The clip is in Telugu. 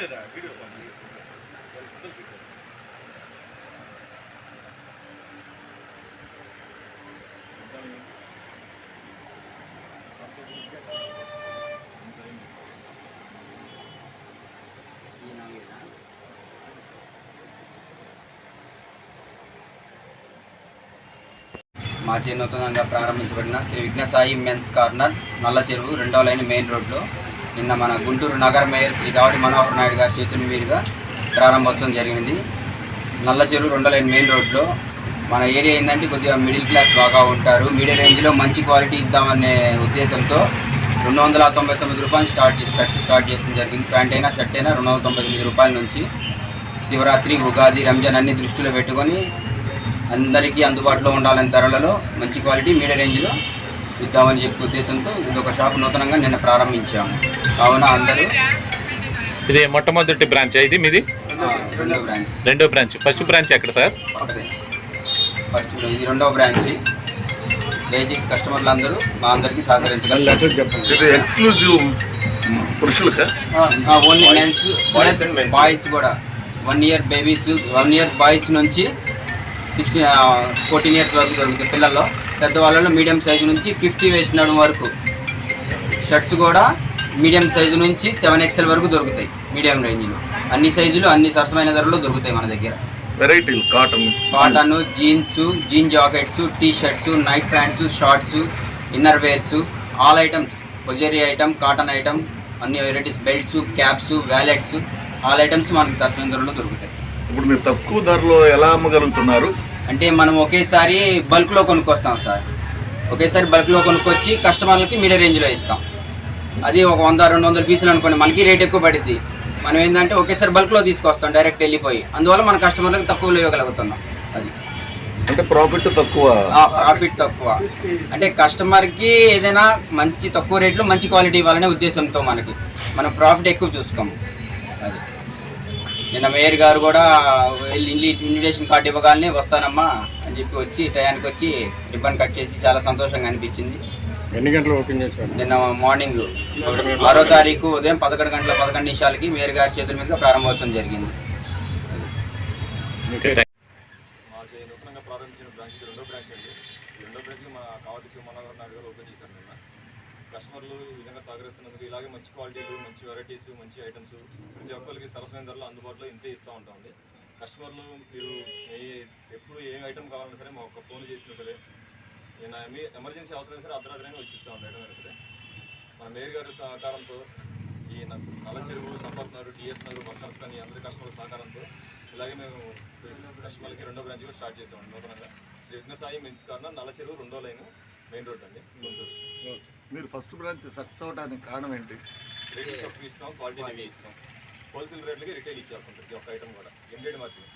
వీడియో వీడియో మా నూతనంగా ప్రారంభించబడిన శ్రీ విఘ్నసాయి మెన్స్ కార్నర్ నల్ల చెరువు రెండవ లైన్ మెయిన్ రోడ్లో. నిన్న మన గుంటూరు నగర మేయర్ శ్రీ గావటి మనోహర్ నాయుడు గారి చేతుల మీదుగా ప్రారంభోత్సవం జరిగింది. నల్ల చెరువు రెండో మెయిన్ రోడ్లో మన ఏరియా ఏంటంటే కొద్దిగా మిడిల్ క్లాస్ బాగా ఉంటారు. మీడియం రేంజ్లో మంచి క్వాలిటీ ఇద్దామనే ఉద్దేశంతో రెండు వందల తొంభై తొమ్మిది రూపాయలు స్టార్ట్ చేసి షర్ట్ స్టార్ట్ చేసిన జరిగింది. ప్యాంట్ అయినా షర్ట్ అయినా రెండు వందల తొంభై తొమ్మిది రూపాయల నుంచి శివరాత్రి ఉగాది రంజాన్ అన్ని దృష్టిలో పెట్టుకొని అందరికీ అందుబాటులో ఉండాలని ధరలలో మంచి క్వాలిటీ మీడియం రేంజ్లో ఇద్దామని చెప్పే ఉద్దేశంతో ఇది ఒక షాప్ నూతనంగా నిన్న ప్రారంభించాము. కావున అందరూ ఇది మొట్టమొదటి బ్రాంచ్ ఇది మీది? రెండో బ్రాంచ్. రెండో బ్రాంచ్. ఫస్ట్ బ్రాంచ్ ఎక్కడ సార్? ఫస్ట్ ఇది రెండవ బ్రాంచ్. దయచేసి కస్టమర్లు అందరూ మా అందరికీ సహకరించగలరు. ఇది ఎక్స్క్లూజివ్ పురుషులకా? ఓన్లీ మెన్స్ బాయ్స్ కూడా. One year babies one year boys నుంచి సిక్స్టీన్ ఫోర్టీన్ ఇయర్స్ వరకు దొరుకుతాయి పిల్లల్లో. పెద్దవాళ్ళలో మీడియం సైజు నుంచి ఫిఫ్టీ వేసినడం వరకు. షర్ట్స్ కూడా మీడియం సైజు నుంచి సెవెన్ ఎక్స్ఎల్ వరకు దొరుకుతాయి మీడియం రేంజ్లో అన్ని సైజులు అన్ని సరసమైన ధరలో దొరుకుతాయి మన దగ్గర. వెరైటీలు cotton cotton jeans jean jackets T shirts night pants shorts inner wears all items hosiery item cotton item అన్ని varieties belts caps wallets all items మనకి సరసమైన ధరలో దొరుకుతాయి. ఇప్పుడు మీరు తక్కువ ధరలో ఎలా అమ్మగలుగుతున్నారు? అంటే మనం ఒకేసారి బల్క్లో కొనుక్కొస్తాం సార్. ఒకేసారి బల్క్లో కొనుక్కొచ్చి కస్టమర్లకి మీడియం రేంజ్లో ఇస్తాం. అది ఒక వంద రెండు వందల పీసులు అనుకోండి మనకి రేట్ ఎక్కువ పడుద్ది. మనం ఏంటంటే ఒకేసారి బల్క్లో తీసుకొస్తాం డైరెక్ట్ వెళ్ళిపోయి. అందువల్ల మన కస్టమర్లకు తక్కువలో ఇవ్వగలుగుతున్నాం అది. అంటే ప్రాఫిట్ తక్కువ. ప్రాఫిట్ తక్కువ. అంటే కస్టమర్కి ఏదైనా మంచి తక్కువ రేట్లో మంచి క్వాలిటీ ఇవ్వాలనే ఉద్దేశంతో మనకి. మనం ప్రాఫిట్ ఎక్కువ చూసుకోము. అది. నిన్న మేయర్ గారు కూడా వెళ్ళి ఇన్విటేషన్ కార్డు ఇవ్వగానే వస్తానమ్మా అని చెప్పి వచ్చి టయానికి వచ్చి రిబ్బన్ కట్ చేసి చాలా సంతోషంగా అనిపించింది. ఎన్ని గంటలు ఓపెన్ చేశారు? నిన్న మార్నింగ్ ఆరో తారీఖు ఉదయం పదకొండు గంటల పదకొండు నిమిషాలకి మేయర్ గారి చేతుల మీదుగా ప్రారంభోత్సవం జరిగింది. ప్రారంభించిన బ్రాంచ్ రెండో బ్రాంచ్ అండి. రెండో బ్రాంచ్ మా శివమనోహర్ నాయుడు గారు ఓపెన్ చేశారు నిన్న. కస్టమర్లు ఈ విధంగా సహకరిస్తున్నందుకు ఇలాగే మంచి క్వాలిటీలు మంచి వెరైటీస్ మంచి ఐటమ్స్ ప్రతి ఒక్కరికి సరసమైన ధరలు అందుబాటులో ఇంతే ఇస్తూ ఉంటామండి కస్టమర్లు మీరు ఏ- ఎప్పుడు ఏ ఐటమ్ కావాలన్నా సరే మా ఒక్క ఫోన్ చేసినా సరే నేను మీ ఎమర్జెన్సీ అవసరం సరే అర్ధరాత్రి వచ్చిస్తూ ఉంటాయి ఐటమ్ సరే. మన మేయర్ గారి సహకారంతో ఈ నల్ల చెరువు సంపత్ నగర్ టీఎస్ నగర్ వర్కర్స్ కానీ అందరి కస్టమర్ల సహకారంతో ఇలాగే మేము కస్టమర్లకి రెండో బ్రాంచ్ కూడా స్టార్ట్ చేసామండి నూతనంగా. శ్రీ విఘ్నసాయి మెన్స్ కార్నర్ నల్ల చెరువు రెండో లైన్. మెయిన్ రోడ్ అండి. మీరు ఫస్ట్ బ్రాంచ్ సక్సెస్ అవడానికి కారణం ఏంటి? రేట్లు తక్కువ ఇస్తాం క్వాలిటీ హెవీ ఇస్తాం. హోల్సేల్ రేట్లకి రిటైల్ ఇచ్చేస్తాం ప్రతి ఒక్క ఐటమ్ కూడా. ఎండెడ్ మాత్రమే